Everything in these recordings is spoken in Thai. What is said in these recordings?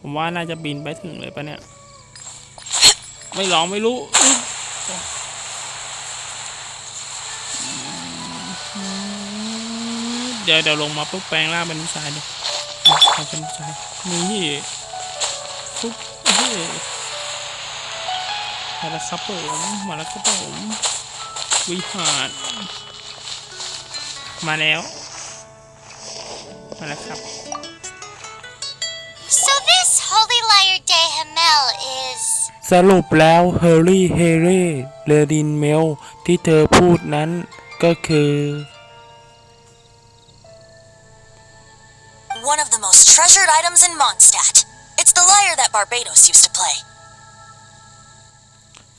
ผมว่าน่าจะบินไปถึงเลยปะเนี่ย ไม่ลองไม่รู้เดี๋ยวเดี๋ยวลงมาปุ๊บแปลงร่างเป็นผู้ชายเลยทำเป็นผู้ชายนี่ปุ๊บเฮ้ยมาแล้วครับผมมาแล้วครับผมวิหารมาแล้ว มาแล้วครับ de Hamel is สรุปแล้วเฮอร์รี่เฮเร่เลดินเมลที่เธอพูดนั้นก็คือ One of the most treasured items in Mondstadt. It's the lyre that Barbados used to play.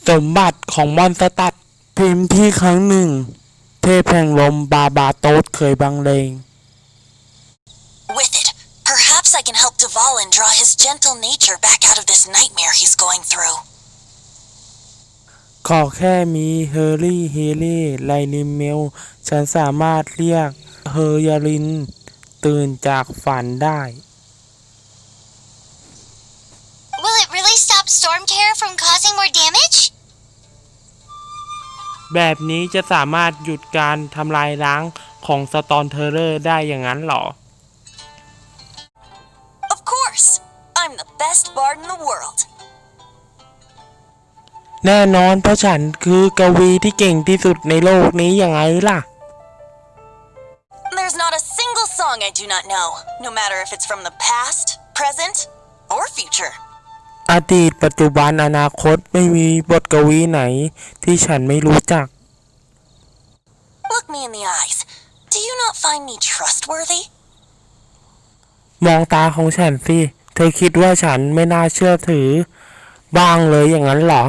สมบัติของมอนสตัดพิมพ์ที่ครั้งหนึ่ง เทพแห่งลมบาบาโตสเคยบังเลง With it, perhaps I can help Dvalin draw his gentle nature back out of this nightmare he's going through. ขอแค่มีเฮอร์รี่เฮเร่ไลนิมเมล ฉันสามารถเรียกเฮอยาลิน ตื่นจากฝันได้ Will it really stop Storm Terror from causing more damage? แบบนี้จะสามารถหยุดการทำลายล้างของสตอนเทเลอร์ได้อย่างนั้นเหรอ best bard in the world. แน่นอนเพราะฉันคือกวีที่เก่งที่สุดในโลกนี้อย่างไรล่ะ There's not a single song I do not know, no matter if it's from the past, present, or future. อดีตปัจจุบันอนาคตไม่มีบทกวีไหนที่ฉันไม่รู้จัก Look me in the eyes. Do you not find me trustworthy? มองตาของฉันสิ เธอคิดว่าฉันไม่น่าเชื่อถือบ้างเลยอย่างนั้นเหรอ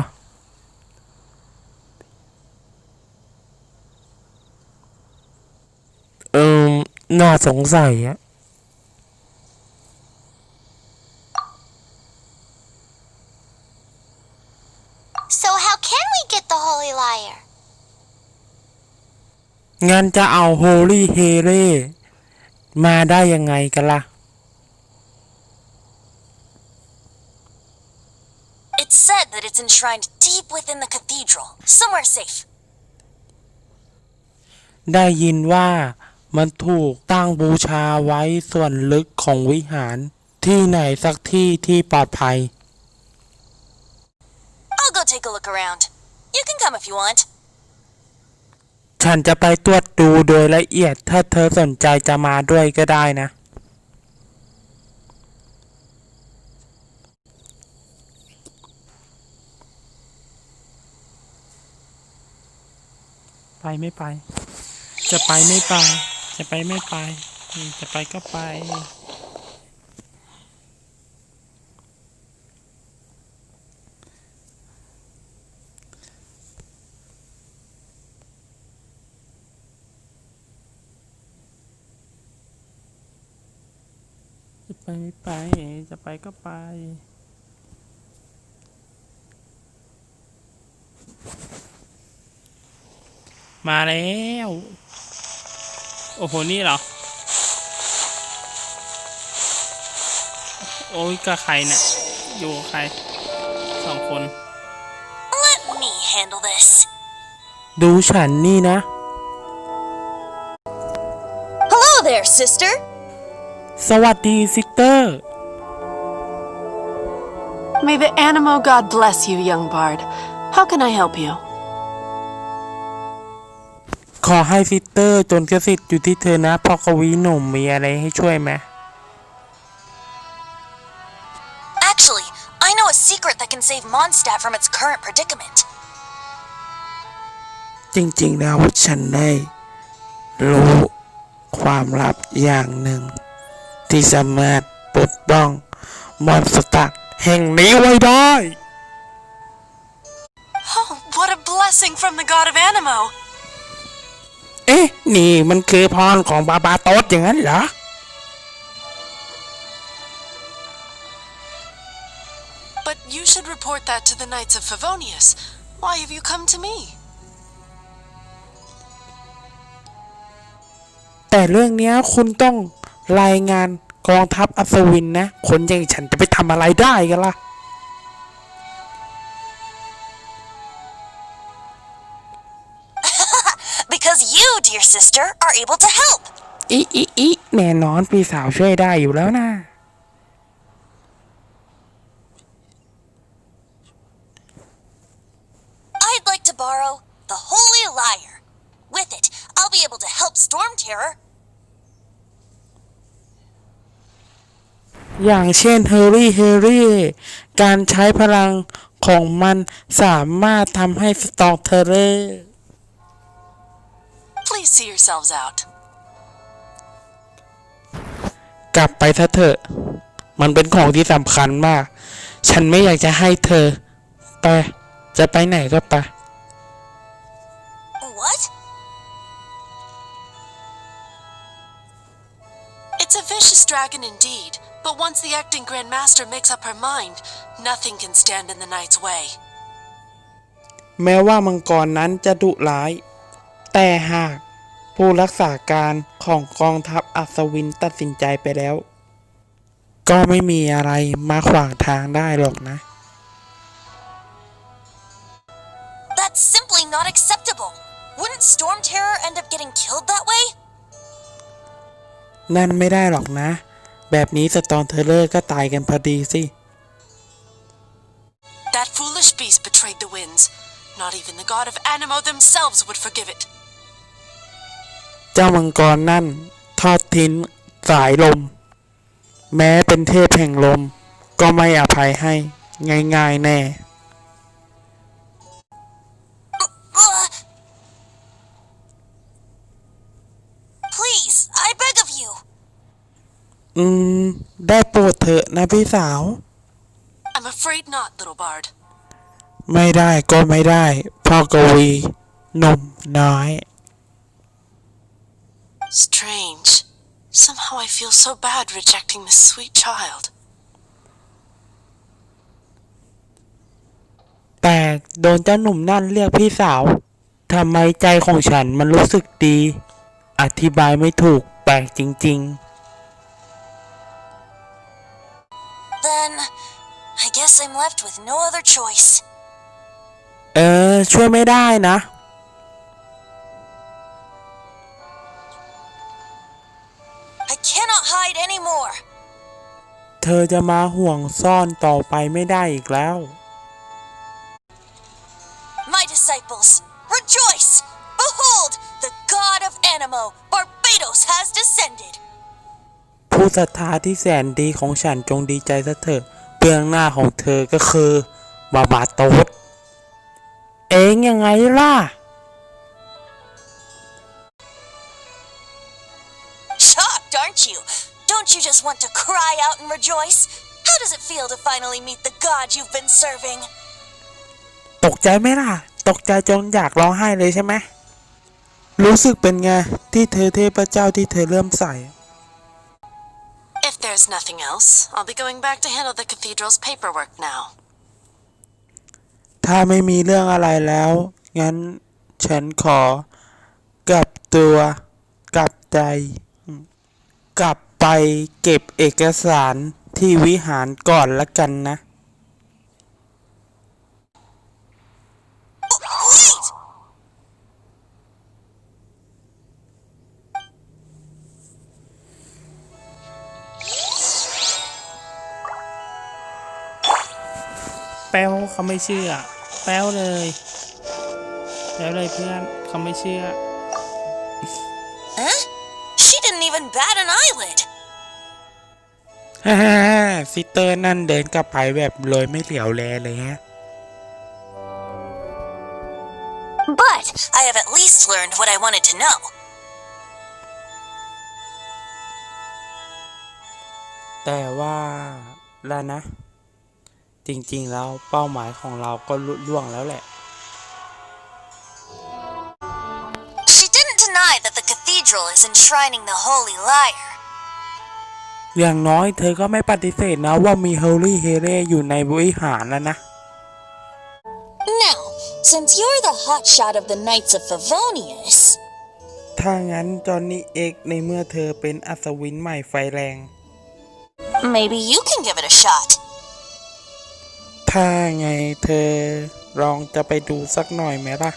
เอิมน่าสงสัยอะ So how can we get the Holy Liar? งั้นจะเอาโฮลี่เฮเร่มาได้ยังไงกันล่ะ It's that it's enshrined deep within the cathedral, somewhere safe. ได้ยินว่ามันถูกตั้งบูชาไว้ส่วนลึกของวิหาร ที่ไหนสักที่ที่ปลอดภัย I'll go take a look around. You can come if you want. ฉันจะไปตรวจดูโดยละเอียดถ้าเธอสนใจจะมาด้วยก็ได้นะ ไปไม่ไป จะไปไม่ไป จะไปไม่ไป จะไปก็ไป จะไปไม่ไป จะไปก็ไป มาแล้ว โอ้โห นี่เหรอ โอ้ยกับใครเนี่ย อยู่กับใครสองคน Let me handle this. ดูฉันนี่นะ Hello there, sister. สวัสดีซิสเตอร์ May the Animo God bless you, young bard. How can I help you? ขอให้ซิสเตอร์จนกระสิทธิ์อยู่ที่เธอนะพอกวีหนุ่มมีอะไรให้ช่วยไหม Actually, I know a secret that can save Mondstadt from its current predicament. จริงๆแล้วฉันได้รู้ความลับอย่างหนึ่ง ที่สามารถปกป้องมอนสเตอร์แห่งนี้ไว้ได้ Oh, what a blessing from the God of Animo! เอ๊ะ นี่มันคือพรของบาบาโตสอย่างนั้นเหรอ But you should report that to the Knights of Favonius. Why have you come to me? แต่เรื่องเนี้ยคุณต้องรายงานกองทัพอัศวินนะ คนอย่างฉันจะไปทำอะไรได้กันล่ะ dear sister, are able to help. อีอีอีแน่นอนพี่สาวช่วยได้อยู่แล้วนะ I'd like to borrow the Holy Lyre. With it, I'll be able to help Storm Terror. อย่างเช่นเฮอรี่เฮอรี่การใช้พลังของมันสามารถทำให้สตอกเทอร์เรอร์ Please see yourselves out. กลับไปซะเถอะ มันเป็นของที่สำคัญมาก ฉันไม่อยากจะให้เธอ ไป จะไปไหนก็ไป What? It's a vicious dragon indeed, but once the acting Grand Master makes up her mind, nothing can stand in the knight's way. แม้ว่ามังกรนั้นจะดุร้าย แต่หากผู้รักษาการของกองทัพอัศวินตัดสินใจไปแล้ว ก็ไม่มีอะไรมาขวางทางได้หรอกนะ That's simply not acceptable. Wouldn't Storm Terror end up getting killed that way? นั่นไม่ได้หรอกนะ แบบนี้สตอนเทเลอร์ก็ตายกันพอดีสิ That foolish beast betrayed the winds. Not even the god of Animo themselves would forgive it. เจ้ามังกรนั่น ทอดทิ้งสายลม แม้เป็นเทพแห่งลม ก็ไม่อภัยให้ ง่ายๆแน่ Ugh. Please, I beg of you. อืม ได้โปรดเถอะนะพี่สาว I'm afraid not, little bard. ไม่ได้ก็ไม่ได้พ่อกวีหนุ่มน้อย Strange. Somehow I feel so bad rejecting this sweet child. แต่โดนเจ้าหนุ่มนั่นเรียกพี่สาว ทำไมใจของฉันมันรู้สึกดี อธิบายไม่ถูกแปลกจริง Then, I guess I'm left with no other choice. ๆ เออ ช่วยไม่ได้นะ cannot hide anymore. เธอจะมาห่วงซ่อนต่อไปไม่ได้อีกแล้ว My disciples, rejoice! Behold, the god of Animo, Barbados, has descended. ผู้ศรัทธาที่แสนดีของฉันจงดีใจซะเถอะเบื้องหน้าของเธอก็คือบาบาโตสเองยังไงล่ะ just want to cry out and rejoice? How does it feel to finally meet the god you've been serving? ตกใจไหมล่ะ ตกใจจนอยากร้องไห้เลยใช่ไหม รู้สึกเป็นไง ที่เธอเทพเจ้าที่เธอเริ่มใส่ If there's nothing else, I'll be going back to handle the cathedral's paperwork now. ถ้าไม่มีเรื่องอะไรแล้ว งั้นฉันขอกลับตัว กลับใจ กลับ ไปเก็บเอกสารที่วิหารก่อนละกันนะ Wait! แป้วเขาไม่เชื่อ แป้วเลย แป้วเลยเพื่อนเขาไม่เชื่อ Huh? She didn't even bat an eyelid. ฮ่าฮ่าฮ่าซิสเตอร์นั่นเดินกลับไปแบบเลยไม่เหลียวแลเลยฮะ But I have at least learned what I wanted to know. แต่ว่าแล้วนะ จริงๆแล้วเป้าหมายของเราก็ลุล่วงแล้วแหละ is enshrining the Holy Lyre. อย่างน้อยเธอก็ไม่ปฏิเสธนะว่ามีเฮลลี่เฮเร่อยู่ในวิหารแล้วนะ Now, since you're the hotshot of the Knights of Favonius, ถ้างั้นจอห์นนี่เอกในเมื่อเธอเป็นอัศวินใหม่ไฟแรง Maybe you can give it a shot. ถ้าไงเธอลองจะไปดูสักหน่อยไหมล่ะ